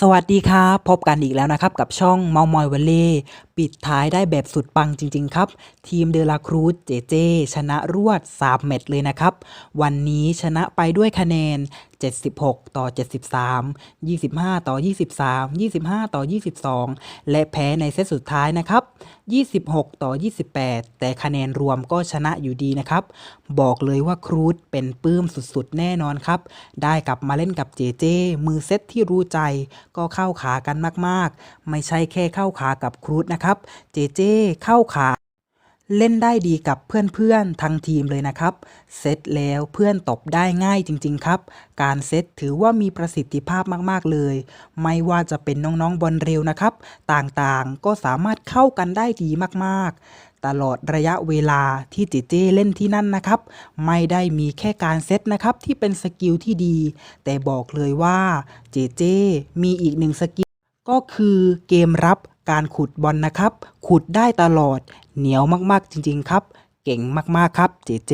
สวัสดีครับ พบกันอีกแล้วนะครับ กับช่องเมามอยวลเล่ ปิดท้ายได้แบบสุดปังจริง ๆ ครับ ทีมเดลาครูซเจเจ ชนะรวด3แมตช์เลยนะครับ วันนี้ชนะไปด้วยคะแนน 76 ต่อ 73 25 ต่อ 23 25 ต่อ 22 และแพ้ในเซตสุดท้ายนะครับ 26 ต่อ 28 แต่คะแนนรวมก็ชนะอยู่ดีนะครับ บอกเลยว่าครูซเป็นปื้มสุดๆ แน่นอนครับ ได้กลับมาเล่นกับเจเจ มือเซตที่รู้ใจก็เข้าขากันมากๆ ไม่ใช่แค่เข้าขากับครูซนะครับเจเจเข้าขาเล่นได้ดีกับเพื่อนๆทั้งทีมเลยนะครับ เซตแล้วเพื่อนตบได้ง่ายจริงๆครับ การเซตถือว่ามีประสิทธิภาพมากๆเลย ไม่ว่าจะเป็นน้องๆบอลเร็วนะครับ ต่างๆก็สามารถเข้ากันได้ดีมากๆ ตลอดระยะเวลาที่เจเจเล่นที่นั่นนะครับ ไม่ได้มีแค่การเซตนะครับที่เป็นสกิลที่ดี แต่บอกเลยว่าเจเจมีอีกหนึ่งสกิลก็คือเกมรับ การขุดบอลนะครับ ขุดได้ตลอด เหนียวมากๆจริง ๆ ครับ เก่งมากๆครับ เจเจ